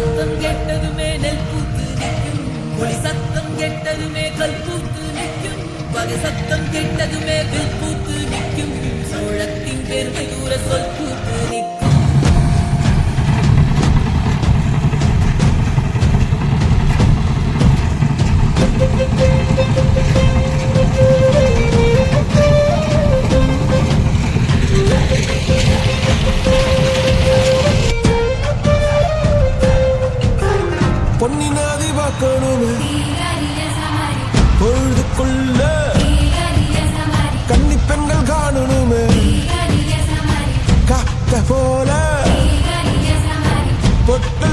சத்தம் கேட்டதுமே நெல் பூத்து நிற்கும். ஒளி சத்தம் கேட்டதுமே கல் பூத்து நிற்கும். வகை சத்தம் கேட்டதுமே வில் பூத்து நிற்கும். சோழத்தின் பெருமை தூர சொல் பூத்து நிற்கும். you. பார்க்கணுமே. பொழுதுக்குள்ள கன்னி பெண்கள் காணணுமே. காத்த போல பொட்டு